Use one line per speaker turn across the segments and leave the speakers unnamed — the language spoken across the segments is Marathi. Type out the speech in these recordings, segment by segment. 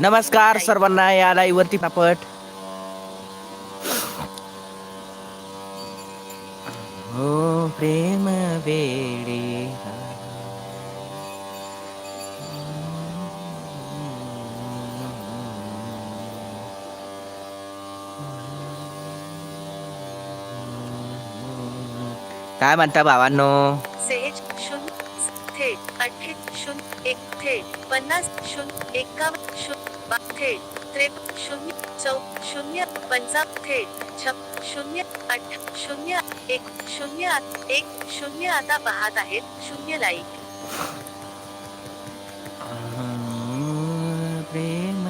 नमस्कार सर्वांना या लाईव्ह वरती पट हो प्रेम वेळी काय म्हणता भावांनो?
सेहेज शून्य थेट अठ्ठे शून्य. एक थेट पन्नास शून्य एकावन्न शून्य थेट त्रेपन्न शून्य चौ शून्य पंचावन्न थेट छप शून्य आठ शून्य एक शून्य एक शून्य आता पाहत आहेत शून्य लाईक
प्रेम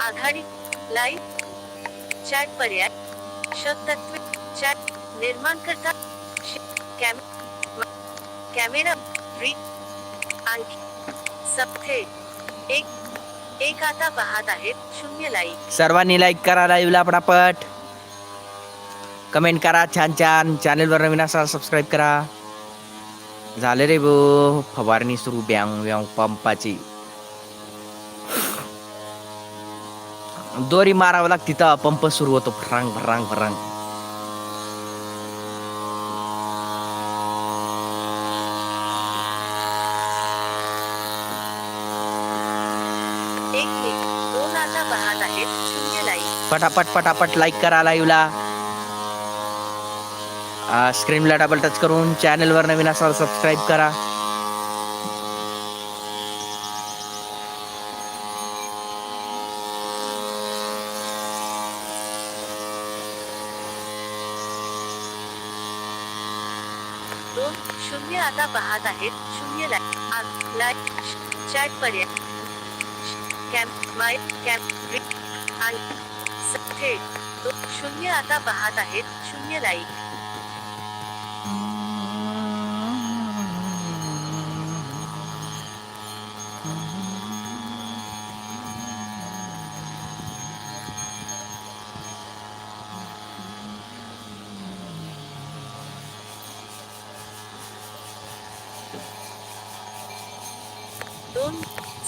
आघाडी लाईव्ह चॅट पर्याय. शब्दत्व चॅट निर्माण करता कॅमेरा री आणखी सबथे एक एक आता पाहत आहेत शून्य लाईक.
सर्वांनी लाईक करा लाईव्हला पटापट कमेंट करा छान छान. चॅनलवर नवीन असाल सबस्क्राईब करा. झाले रे बो फवारणी सुरू ब्यांग ब्यांग पंपाची. दोरी मारावं लागते तेव्हा पंप सुरू होतो.
आहेत. शून्य लाईक
पटापट पटापट लाईक करा लाईव्हला स्क्रीनला डबल टच करून चॅनलवर नवीन असाल सबस्क्राईब करा.
दोन शून्य आता पाहत आहेत. शून्य लाईक चॅट पर्याय कॅम्प कॅम माय कॅम आणि थेट दोन शून्य आता पाहत आहेत. शून्य लाईक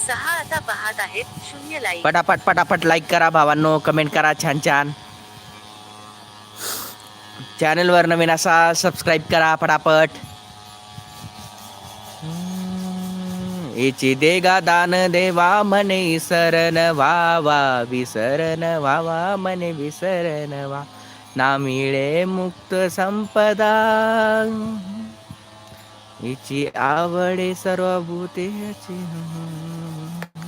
सहा आता पाहत आहेत. शून्य लाईक.
पटापट पटापट लाईक करा भावांनो कमेंट करा छान छान. चॅनलवर नवीन असा सबस्क्राईब करा पटापट. इची देगा दान देवा म्हणे विसरन वावा विसरन वावा म्हणे विसरन वा ना मिळे मुक्त संपदा. हिची आवडे सर्व भूतेची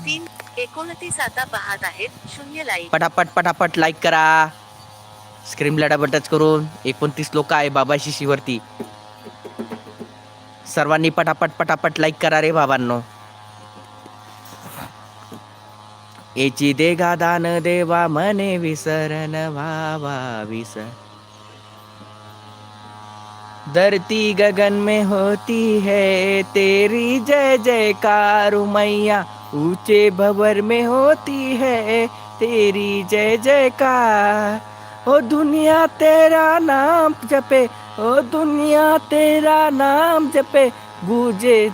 तीन एकोणतीस आता पाहत आहेत. शून्य लाईक
पटापट पटापट लाईक करा. स्क्रीन डबल टच करून एकोणतीस लोक आहे बाबा शिशीवरती. सर्वांनी पटापट पटापट लाईक करा रे बाबांनो. याची देगा दान देवा मने विसरन वावा विसर धरती गगन में होती है तेरी जय जयकार मैया ऊँचे भवर में होती है तेरी जय जयकार। ओ दुनिया तेरा नाम जपे, ओ दुनिया तेरा नाम जपे, गूंजे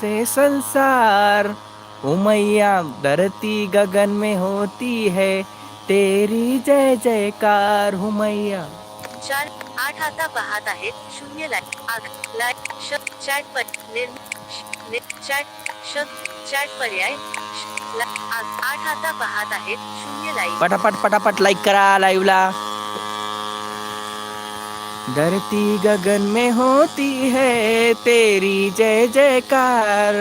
से संसार। ओ मैया, धरती गगन में होती है तेरी जय जयकार। हो मैया।
चार, आठ आता पाहत आहेत शून्य लाईक आग लाईक श चॅट पर निर्म श- नि- चॅट श चॅट पर्याय आठ आता पाहत आहेत शून्य लाईक
पटापट पटापट लाईक करा लाईव्हला धरती गगन में होती है तेरी जय जयकार,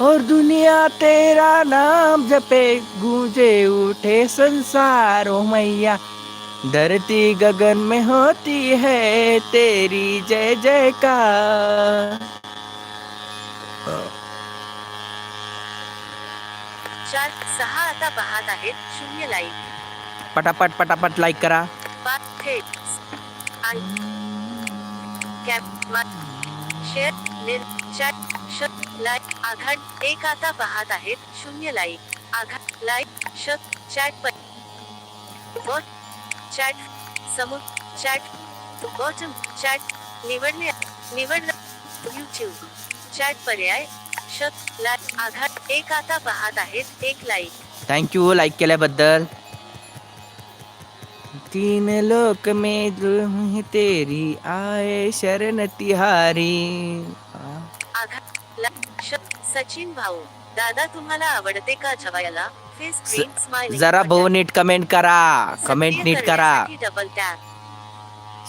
और दुनिया तेरा नाम जपे, गूंजे उठे संसार, ओ मैया। धरती गगन में होती है तेरी जय जयकार।
चार सहा आता पाहत आहेत शून्य लाईक
पटापट पटापट लाईक करा.
पाच थेट आणि कॅप शेअर निर चॅट श लाईक आघाड एक आता पाहत आहेत शून्य लाईक आघाड लाईक श चॅट वर चॅट समोर चॅट बॉटम चॅट निवडले निवडला युट्यूब चॅट पर्याय शत लाईक आघात. एक आता पाहत आहेत एक लाईक
थँक्यू लाईक केल्याबद्दल. तीन लोक में तेरी आए शरण तिहारी.
आघात ला- श- सचिन भाऊ. दादा तुम्हाला आवडते का जवायला? फेस स्माइलिंग
जरा भाऊ नीट कमेंट करा. कमेंट नीट करा.
डबल टॅप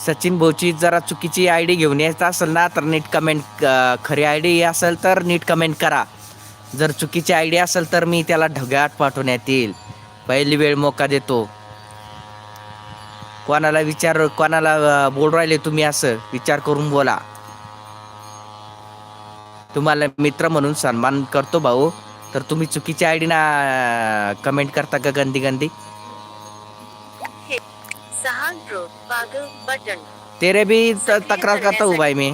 सचिन भाऊची जरा चुकीची आय डी घेऊन यायचं असेल ना तर नीट कमेंट खरी आय डी असेल तर नीट कमेंट करा. जर चुकीची आय डी असेल तर मी त्याला ढगात पाठवण्यात येईल. पहिली वेळ मोका देतो. कोणाला विचार कोणाला बोल राहिले तुम्ही असं विचार करून बोला. तुम्हाला मित्र म्हणून सन्मान करतो भाऊ. तर तुम्ही चुकीची आय डी ना कमेंट करता का गंदी गंदी
बटन
तेरे भी त- तक्रार करता उभा आहे मी।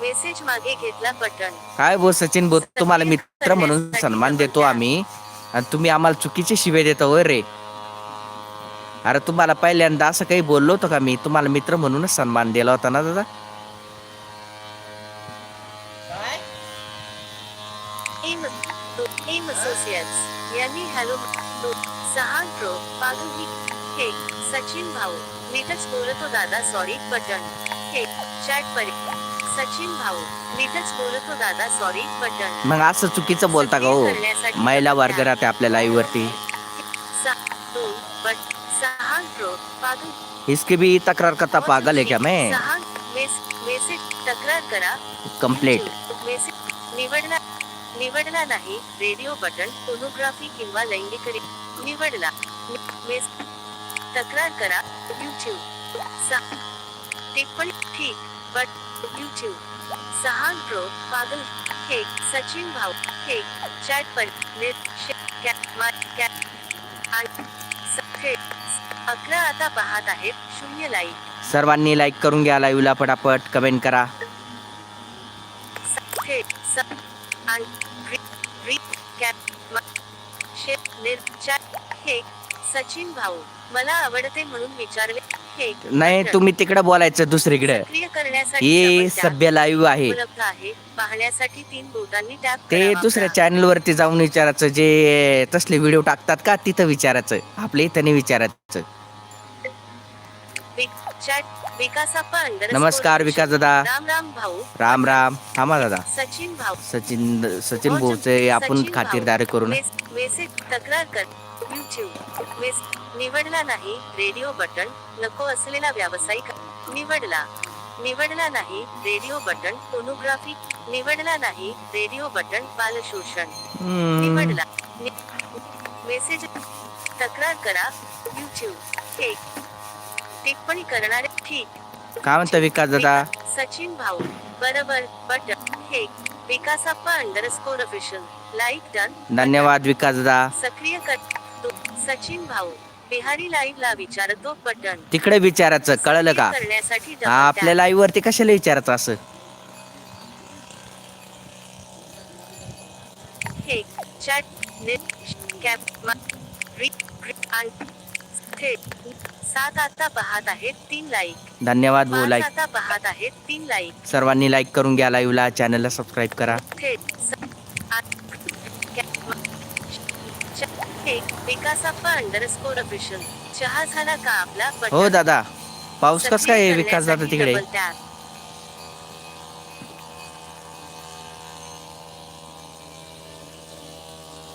मेसेज मागे घेतला बटन
काय भाऊ सचिन भाऊ तुम्हाला मित्र म्हणून सन्मान देतो आम्ही. आणि तुम्ही आम्हाला चुकीचे शिवे देता होय रे. अरे तुम्हाला पहिल्यांदा असं काही बोललो होतो का मी? तुम्हाला मित्र म्हणूनच सन्मान दिला होता ना दादा?
यांनी हॅलो सचिन भाऊ. नीटच बोलतो दादा सॉरी बटन हे चॅट परी सचिन भाऊ नीटच बोलतो दादा सॉरी बटन
मग असं चुकीचं बोलता का हो? महिला वर्ग राहते आपल्या लाईव्ह वरती.
सहा- दोन बट प्रो पागल
इसकी भी तक्रार करता पागल है क्या मैं?
मेस मेसेज तक्रार करा.
कंप्लेंट
मेसेज निवडला निवडला नाही रेडिओ बटन फोनोग्राफी किंवा लैंगिक निवडला. मेस तक्रार करा. युट्यूब सा- टिप्पणी ठीक. बट युट्यूब सहान प्रो पागल हे सचिन भाऊ हे चॅट हे अकरा आता पाहत आहेत शून्य लाईक.
सर्वांनी लाईक करून घ्या लाईव्हला पटापट कमेंट करा.
हे सचिन भाऊ मला आवडते म्हणून विचारले.
नाही तुम्ही तिकडे बोलायचं दुसरीकडे. हे सभ्य लाईव्ह आहे.
पाहण्यासाठी तीन बोटांनी
ते दुसऱ्या चॅनल वरती जाऊन विचारायचं जे तसले व्हिडिओ टाकतात का तिथं विचारायचं. आपल्या इथं नाही विचारायचं. नमस्कार विकास दादा.
राम राम भाऊ.
राम राम. थांबा दादा.
सचिन भाऊ.
सचिन सचिन भाऊचे आपण. खातिरदारी करून.
मेस- मेसेज तक्रार कर. युट्यूब निवडला नाही रेडिओ बटन. नको असलेला व्यावसायिक निवडला. निवडला नाही रेडिओ बटन. फोनोग्राफी निवडला नाही रेडिओ बटन. बालशोषण. निवडला. मेसेज तक्रार करा. युट्यूब एक. टिप्पणी करणारे ठीक.
काय म्हणता विकास दादा?
सचिन भाऊ बरोबर बटन हे Vikasappa underscore official like done
धन्यवाद विकास दादा.
सक्रिय कर सचिन भाऊ बिहारी लाईव्ह ला विचारतो बटन.
तिकडे विचारायचं कळलं का?
करण्यासाठी
हा आपल्या. लाईव्ह वरती कशाला विचारायचं असं?
हे चॅट नेट कॅप रि- आणि सात आता पाहत आहेत तीन लाईक
धन्यवाद भाऊ
पाच
लाईक
आता पाहत आहेत तीन लाईक
सर्वांनी लाईक करून घ्या लाईव्हला चॅनलला सबस्क्राईब करा.
हे
हो दादा. पाऊस कस काय विकास दादा तिकडे.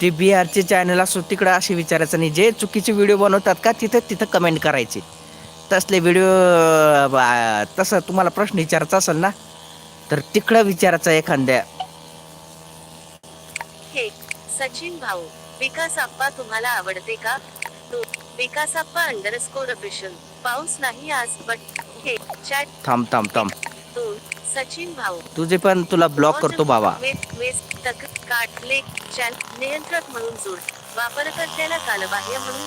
ते बिहारचे चॅनल असो तिकडे असे विचारायचं नाही. जे चुकीचे व्हिडिओ बनवतात का तिथं तिथं कमेंट करायचे. तसले व्हिडिओ तसं तुम्हाला प्रश्न विचारायचा असेल ना तर तिकडं विचारायचं एखाद्या.
हे सचिन भाऊ विकास आप्पा तुम्हाला आवडते का? तो विकास आप्पा अंडरस्कोर ऑफिशियल पाऊस नाही आज बट हे चॅट
थांब थांब थांब.
दोन सचिन भाऊ.
तुझे पण तुला ब्लॉक करतो बाबा.
नियंत्रक म्हणून जोड. वापरकर्त्याला कालबाह्य म्हणून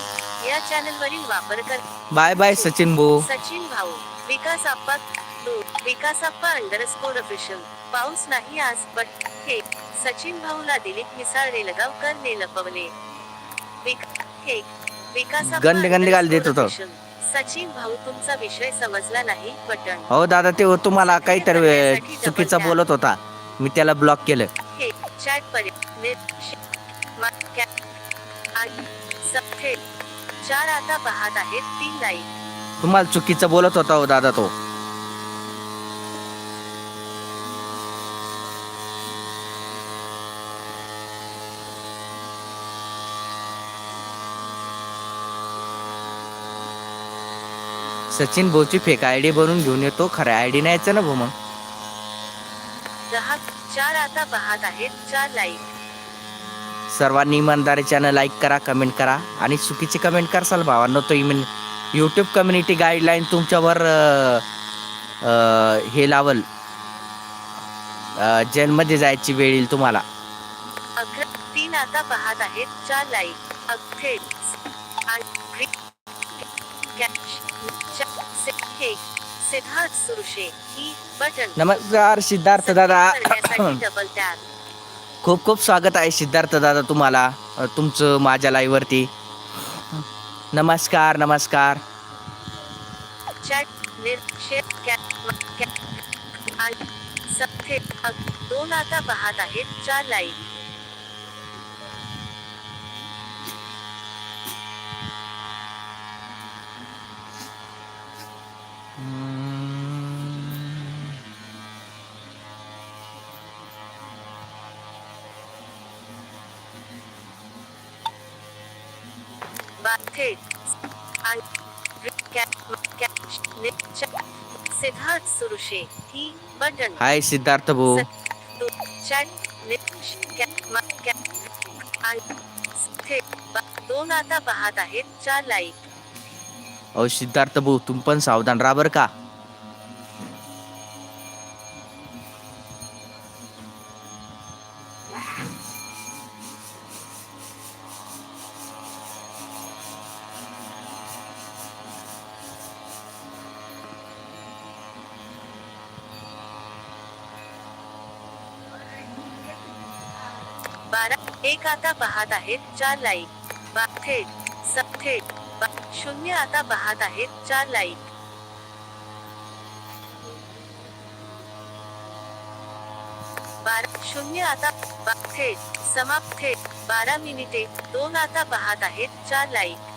या चॅनल वरील वापरकर
बाय बाय सचिन भाऊ.
सचिन भाऊ. विकास आप्पा विकास आप्पा अंडरस्कोर ऑफिशियल पाऊस नाही आज बट हे सचिन भाऊला दिलीप मिसाळ लगावकर ने लपवले. विक हे विकास
गंड- गंड घाल देत होतं.
सचिन भाऊ तुमचा विषय समजला नाही बटन.
हो दादा ते तुम्हाला काहीतरी अं, चुकीचं बोलत होता. मी त्याला ब्लॉक केलं.
हे चॅट चार आता पाहत आहेत तीन लाईक
तुम्हाला चुकीचं बोलत होता हो दादा तो. सचिन भाऊची फेक आय डी बनवून घेऊन येतो. खऱ्या आय डी न्यायचं ना भाऊ मग?
दहा चार आता पाहत आहेत चार लाईक
सर्वांनी इमानदारीच्यानं लाईक करा कमेंट करा आणि चुकीची कमेंट करसाल भावांनो. तो इमेन यूट्यूब कम्युनिटी गाईडलाईन तुमच्यावर अं, अं, हे लावल. अं, जेलमध्ये जायची वेळ येईल तुम्हाला.
अकरा तीन आता पाहत आहेत चार लाईक अगथे सिद्धार्थ सुरुशे ही बटन
नमस्कार सिद्धार्थ दादा.
डबल टॅप
खूप खूप स्वागत आहे सिद्धार्थ दादा तुम्हाला तुमचं माझ्या लाईव्ह वरती नमस्कार नमस्कार.
चॅट दोन आता पाहत आहेत चार लाईक बाथे आणि कॅट कॅट सिद्धार्थ सुरुशे ही बटन
हाय सिद्धार्थ भाऊ.
दोन आता पाहत आहेत चार लाईक
अहो सिद्धार्थ भाऊ तुम्ही पण सावधान राहा बरं का.
बारा एक आता पाहत आहेत चार लाईक सब थेट शून्य आता पाहत आहेत चार लाईक बारा शून्य आता थेट, समाप्त थेट, बारा मिनिटे, दोन आता पाहत आहेत चार लाईक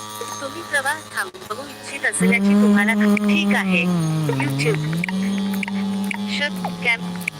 तुम्ही प्रवास थांबवू इच्छित असल्याची तुम्हाला ठीक आहे. YouTube. शब्द कॅम्प